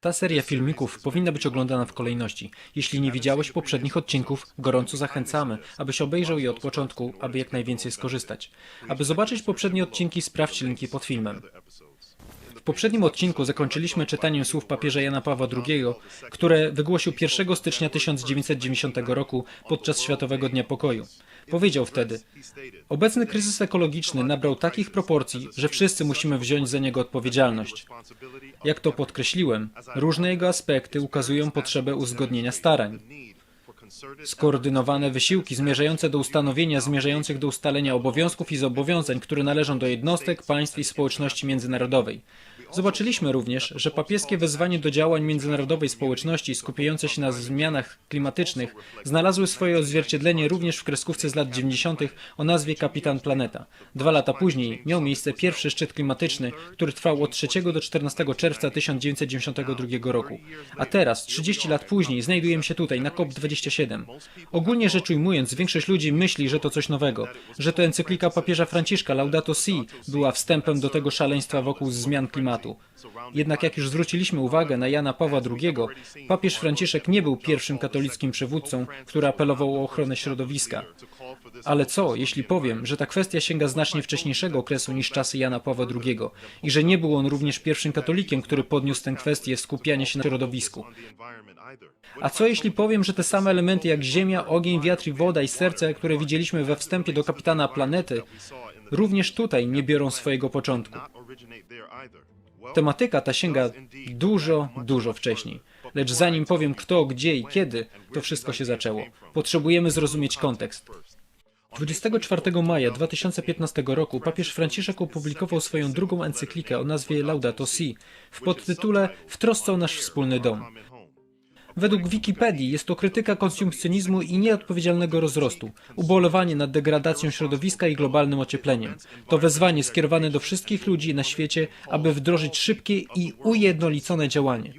Ta seria filmików powinna być oglądana w kolejności. Jeśli nie widziałeś poprzednich odcinków, gorąco zachęcamy, abyś obejrzał je od początku, aby jak najwięcej skorzystać. Aby zobaczyć poprzednie odcinki, sprawdź linki pod filmem. W poprzednim odcinku zakończyliśmy czytaniem słów papieża Jana Pawła II, które wygłosił 1 stycznia 1990 roku podczas Światowego Dnia Pokoju. Powiedział wtedy: Obecny kryzys ekologiczny nabrał takich proporcji, że wszyscy musimy wziąć za niego odpowiedzialność. Jak to podkreśliłem, różne jego aspekty ukazują potrzebę uzgodnienia starań. Skoordynowane wysiłki zmierzające do ustanowienia zmierzających do ustalenia obowiązków i zobowiązań, które należą do jednostek, państw i społeczności międzynarodowej. Zobaczyliśmy również, że papieskie wezwanie do działań międzynarodowej społeczności skupiające się na zmianach klimatycznych znalazły swoje odzwierciedlenie również w kreskówce z lat 90. o nazwie Kapitan Planeta. Dwa lata później miał miejsce pierwszy szczyt klimatyczny, który trwał od 3 do 14 czerwca 1992 roku. A teraz, 30 lat później, znajdujemy się tutaj na COP27. Ogólnie rzecz ujmując, większość ludzi myśli, że to coś nowego, że to encyklika papieża Franciszka Laudato Si była wstępem do tego szaleństwa wokół zmian klimatu. Jednak jak już zwróciliśmy uwagę na Jana Pawła II, papież Franciszek nie był pierwszym katolickim przywódcą, który apelował o ochronę środowiska. Ale co, jeśli powiem, że ta kwestia sięga znacznie wcześniejszego okresu niż czasy Jana Pawła II i że nie był on również pierwszym katolikiem, który podniósł tę kwestię skupiania się na środowisku? A co jeśli powiem, że te same elementy jak ziemia, ogień, wiatr i woda i serce, które widzieliśmy we wstępie do kapitana planety, również tutaj nie biorą swojego początku? Tematyka ta sięga dużo, dużo wcześniej. Lecz zanim powiem kto, gdzie i kiedy, to wszystko się zaczęło. Potrzebujemy zrozumieć kontekst. 24 maja 2015 roku papież Franciszek opublikował swoją drugą encyklikę o nazwie Laudato Si w podtytule W trosce o nasz wspólny dom. Według Wikipedii jest to krytyka konsumpcjonizmu i nieodpowiedzialnego rozrostu, ubolewanie nad degradacją środowiska i globalnym ociepleniem. To wezwanie skierowane do wszystkich ludzi na świecie, aby wdrożyć szybkie i ujednolicone działanie.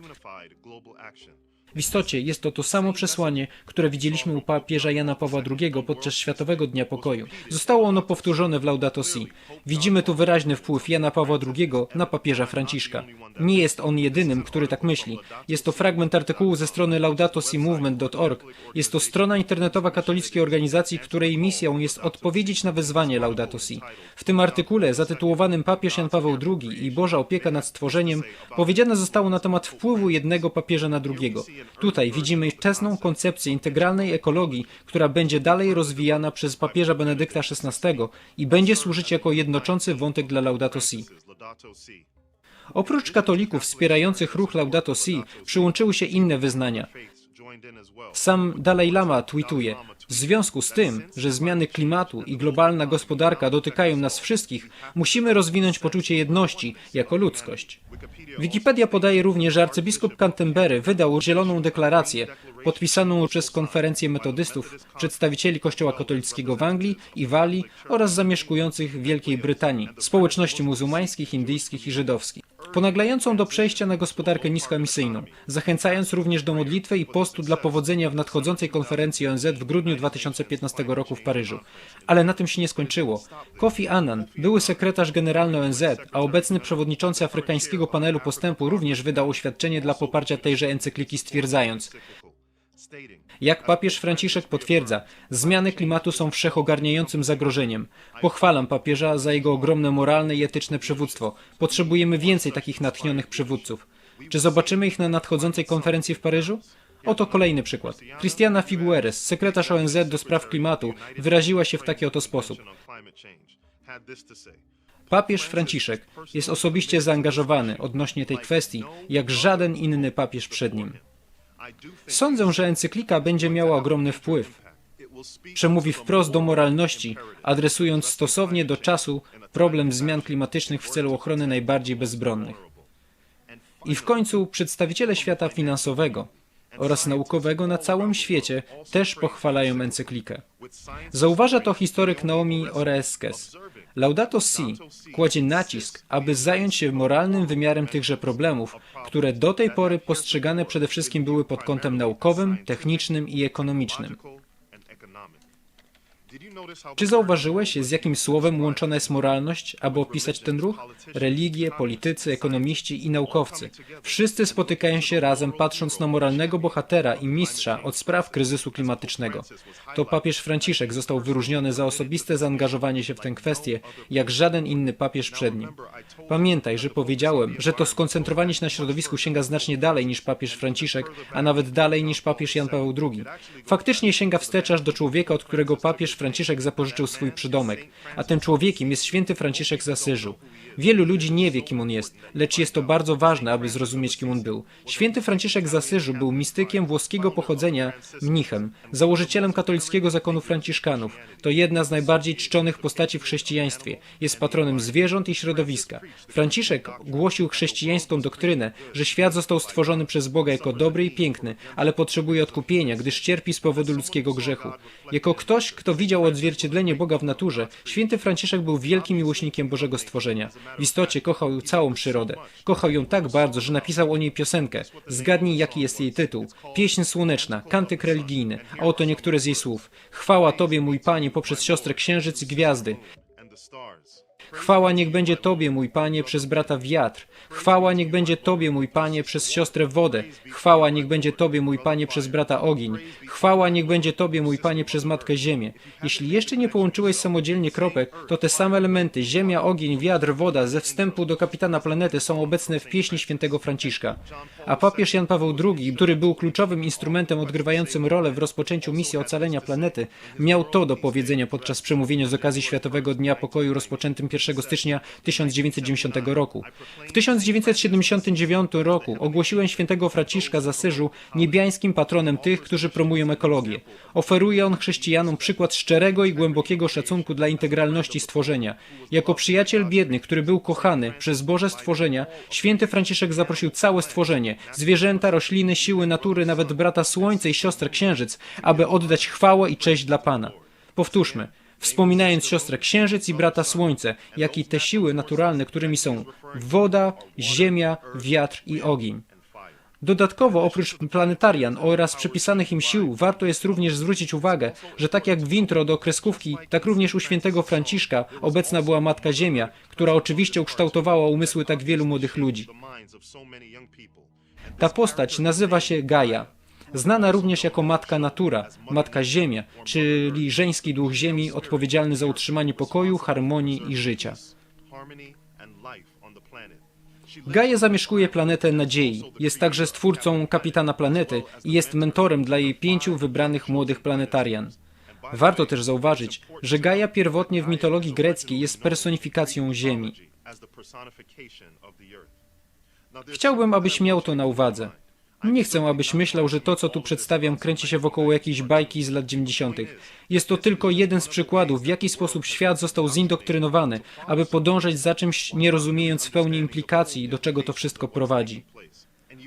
W istocie jest to to samo przesłanie, które widzieliśmy u papieża Jana Pawła II podczas Światowego Dnia Pokoju. Zostało ono powtórzone w Laudato Si. Widzimy tu wyraźny wpływ Jana Pawła II na papieża Franciszka. Nie jest on jedynym, który tak myśli. Jest to fragment artykułu ze strony laudatosimovement.org. Jest to strona internetowa katolickiej organizacji, której misją jest odpowiedzieć na wezwanie Laudato Si. W tym artykule zatytułowanym Papież Jan Paweł II i Boża opieka nad stworzeniem powiedziane zostało na temat wpływu jednego papieża na drugiego. Tutaj widzimy wczesną koncepcję integralnej ekologii, która będzie dalej rozwijana przez papieża Benedykta XVI i będzie służyć jako jednoczący wątek dla Laudato Si. Oprócz katolików wspierających ruch Laudato Si przyłączyły się inne wyznania. Sam Dalai Lama tweetuje: W związku z tym, że zmiany klimatu i globalna gospodarka dotykają nas wszystkich, musimy rozwinąć poczucie jedności jako ludzkość. Wikipedia podaje również, że arcybiskup Canterbury wydał zieloną deklarację, podpisaną przez konferencję metodystów, przedstawicieli Kościoła katolickiego w Anglii i Walii oraz zamieszkujących w Wielkiej Brytanii, społeczności muzułmańskich, indyjskich i żydowskich ponaglającą do przejścia na gospodarkę niskoemisyjną, zachęcając również do modlitwy i postu dla powodzenia w nadchodzącej konferencji ONZ w grudniu 2015 roku w Paryżu. Ale na tym się nie skończyło. Kofi Annan, były sekretarz generalny ONZ, a obecny przewodniczący afrykańskiego panelu postępu również wydał oświadczenie dla poparcia tejże encykliki stwierdzając jak papież Franciszek potwierdza, zmiany klimatu są wszechogarniającym zagrożeniem. Pochwalam papieża za jego ogromne moralne i etyczne przywództwo. Potrzebujemy więcej takich natchnionych przywódców. Czy zobaczymy ich na nadchodzącej konferencji w Paryżu? Oto kolejny przykład. Christiana Figueres, sekretarz ONZ do spraw klimatu, wyraziła się w taki oto sposób. Papież Franciszek jest osobiście zaangażowany odnośnie tej kwestii, jak żaden inny papież przed nim. Sądzę, że encyklika będzie miała ogromny wpływ. Przemówi wprost do moralności, adresując stosownie do czasu problem zmian klimatycznych w celu ochrony najbardziej bezbronnych. I w końcu przedstawiciele świata finansowego oraz naukowego na całym świecie też pochwalają encyklikę. Zauważa to historyk Naomi Oreskes. Laudato Si kładzie nacisk, aby zająć się moralnym wymiarem tychże problemów, które do tej pory postrzegane przede wszystkim były pod kątem naukowym, technicznym i ekonomicznym. Czy zauważyłeś, z jakim słowem łączona jest moralność, aby opisać ten ruch? Religie, politycy, ekonomiści i naukowcy. Wszyscy spotykają się razem, patrząc na moralnego bohatera i mistrza od spraw kryzysu klimatycznego. To papież Franciszek został wyróżniony za osobiste zaangażowanie się w tę kwestię, jak żaden inny papież przed nim. Pamiętaj, że powiedziałem, że to skoncentrowanie się na środowisku sięga znacznie dalej niż papież Franciszek, a nawet dalej niż papież Jan Paweł II. Faktycznie sięga wstecz aż do człowieka, od którego papież Franciszek zapożyczył swój przydomek, a tym człowiekiem jest święty Franciszek z Asyżu. Wielu ludzi nie wie, kim on jest, lecz jest to bardzo ważne, aby zrozumieć, kim on był. Święty Franciszek z Asyżu był mistykiem włoskiego pochodzenia, mnichem, założycielem katolickiego zakonu franciszkanów. To jedna z najbardziej czczonych postaci w chrześcijaństwie. Jest patronem zwierząt i środowiska. Franciszek głosił chrześcijańską doktrynę, że świat został stworzony przez Boga jako dobry i piękny, ale potrzebuje odkupienia, gdyż cierpi z powodu ludzkiego grzechu. Jako ktoś, kto widział odzwierciedlenie Boga w naturze, święty Franciszek był wielkim miłośnikiem Bożego stworzenia. W istocie kochał całą przyrodę. Kochał ją tak bardzo, że napisał o niej piosenkę. Zgadnij, jaki jest jej tytuł. Pieśń słoneczna, kantyk religijny, a oto niektóre z jej słów. Chwała Tobie, mój Panie, poprzez siostrę księżyc i gwiazdy. Chwała niech będzie Tobie, mój Panie, przez brata wiatr. Chwała niech będzie Tobie, mój Panie, przez siostrę wodę. Chwała niech będzie Tobie, mój Panie, przez brata ogień. Chwała niech będzie Tobie, mój Panie, przez matkę ziemię. Jeśli jeszcze nie połączyłeś samodzielnie kropek, to te same elementy, ziemia, ogień, wiatr, woda, ze wstępu do kapitana planety są obecne w pieśni świętego Franciszka. A papież Jan Paweł II, który był kluczowym instrumentem odgrywającym rolę w rozpoczęciu misji ocalenia planety, miał to do powiedzenia podczas przemówienia z okazji Światowego Dnia Pokoju rozpoczętym 1 stycznia 1990 roku. W 1979 roku ogłosiłem świętego Franciszka z Asyżu niebiańskim patronem tych, którzy promują ekologię. Oferuje on chrześcijanom przykład szczerego i głębokiego szacunku dla integralności stworzenia. Jako przyjaciel biednych, który był kochany przez Boże stworzenia, święty Franciszek zaprosił całe stworzenie, zwierzęta, rośliny, siły natury, nawet brata Słońce i siostrę Księżyc, aby oddać chwałę i cześć dla Pana. Powtórzmy, wspominając siostrę Księżyc i brata Słońce, jak i te siły naturalne, którymi są woda, ziemia, wiatr i ogień. Dodatkowo, oprócz planetarian oraz przypisanych im sił, warto jest również zwrócić uwagę, że tak jak w intro do kreskówki, tak również u świętego Franciszka obecna była Matka Ziemia, która oczywiście ukształtowała umysły tak wielu młodych ludzi. Ta postać nazywa się Gaia. Znana również jako Matka Natura, Matka Ziemia, czyli żeński duch Ziemi odpowiedzialny za utrzymanie pokoju, harmonii i życia. Gaia zamieszkuje planetę nadziei. Jest także stwórcą kapitana planety i jest mentorem dla jej pięciu wybranych młodych planetarian. Warto też zauważyć, że Gaia pierwotnie w mitologii greckiej jest personifikacją Ziemi. Chciałbym, abyś miał to na uwadze. Nie chcę, abyś myślał, że to, co tu przedstawiam, kręci się wokoło jakiejś bajki z lat 90. Jest to tylko jeden z przykładów, w jaki sposób świat został zindoktrynowany, aby podążać za czymś, nie rozumiejąc w pełni implikacji, do czego to wszystko prowadzi.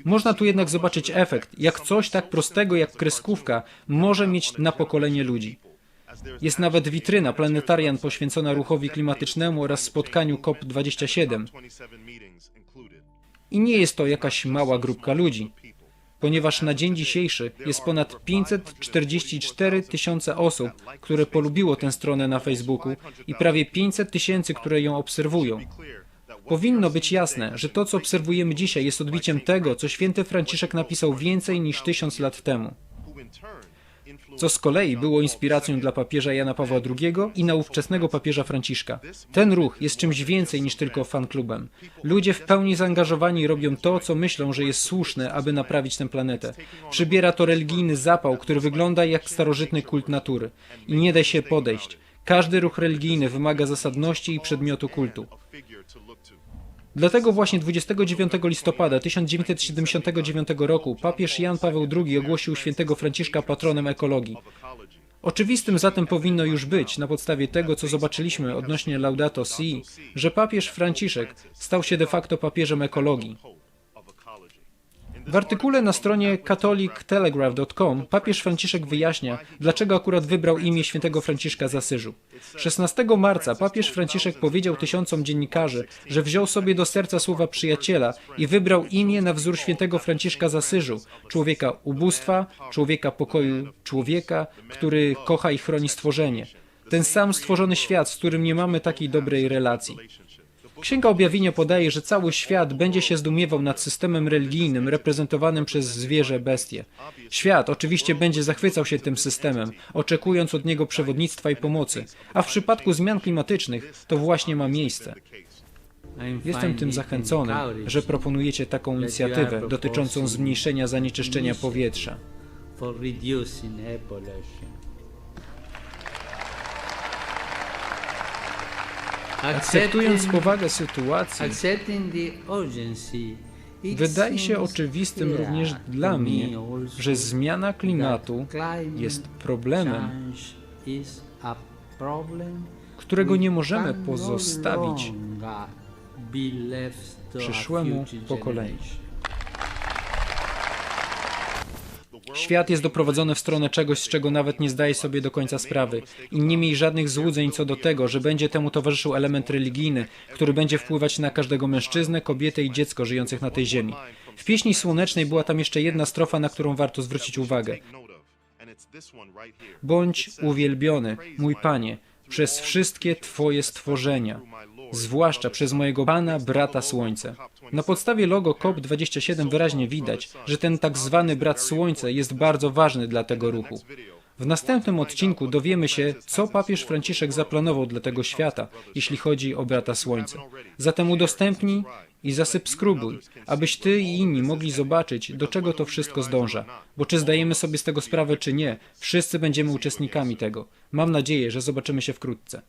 Można tu jednak zobaczyć efekt, jak coś tak prostego jak kreskówka może mieć na pokolenie ludzi. Jest nawet witryna planetarian poświęcona ruchowi klimatycznemu oraz spotkaniu COP27. I nie jest to jakaś mała grupka ludzi ponieważ na dzień dzisiejszy jest ponad 544 tysiące osób, które polubiło tę stronę na Facebooku i prawie 500 tysięcy, które ją obserwują. Powinno być jasne, że to, co obserwujemy dzisiaj, jest odbiciem tego, co święty Franciszek napisał więcej niż tysiąc lat temu co z kolei było inspiracją dla papieża Jana Pawła II i naówczesnego papieża Franciszka. Ten ruch jest czymś więcej niż tylko fanklubem. Ludzie w pełni zaangażowani robią to, co myślą, że jest słuszne, aby naprawić tę planetę. Przybiera to religijny zapał, który wygląda jak starożytny kult natury. I nie da się podejść. Każdy ruch religijny wymaga zasadności i przedmiotu kultu. Dlatego właśnie 29 listopada 1979 roku papież Jan Paweł II ogłosił świętego Franciszka patronem ekologii. Oczywistym zatem powinno już być, na podstawie tego, co zobaczyliśmy odnośnie Laudato Si, że papież Franciszek stał się de facto papieżem ekologii. W artykule na stronie catholictelegraph.com papież Franciszek wyjaśnia, dlaczego akurat wybrał imię świętego Franciszka z Asyżu. 16 marca papież Franciszek powiedział tysiącom dziennikarzy, że wziął sobie do serca słowa przyjaciela i wybrał imię na wzór świętego Franciszka z Asyżu, człowieka ubóstwa, człowieka pokoju, człowieka, który kocha i chroni stworzenie. Ten sam stworzony świat, z którym nie mamy takiej dobrej relacji. Księga Objawienia podaje, że cały świat będzie się zdumiewał nad systemem religijnym reprezentowanym przez zwierzę bestię. Świat oczywiście będzie zachwycał się tym systemem, oczekując od niego przewodnictwa i pomocy, a w przypadku zmian klimatycznych to właśnie ma miejsce. Jestem tym zachęcony, że proponujecie taką inicjatywę dotyczącą zmniejszenia zanieczyszczenia powietrza. Akceptując powagę sytuacji, wydaje się oczywistym również dla mnie, że zmiana klimatu jest problemem, którego nie możemy no pozostawić przyszłemu pokoleniu. Świat jest doprowadzony w stronę czegoś, z czego nawet nie zdaje sobie do końca sprawy. I nie miej żadnych złudzeń co do tego, że będzie temu towarzyszył element religijny, który będzie wpływać na każdego mężczyznę, kobietę i dziecko żyjących na tej ziemi. W pieśni słonecznej była tam jeszcze jedna strofa, na którą warto zwrócić uwagę. Bądź uwielbiony, mój Panie, przez wszystkie Twoje stworzenia, zwłaszcza przez mojego Pana, brata Słońce. Na podstawie logo COP27 wyraźnie widać, że ten tak zwany brat Słońce jest bardzo ważny dla tego ruchu. W następnym odcinku dowiemy się, co papież Franciszek zaplanował dla tego świata, jeśli chodzi o brata Słońce. Zatem udostępnij i zasubskrybuj, abyś ty i inni mogli zobaczyć, do czego to wszystko zdąża. Bo czy zdajemy sobie z tego sprawę, czy nie, wszyscy będziemy uczestnikami tego. Mam nadzieję, że zobaczymy się wkrótce.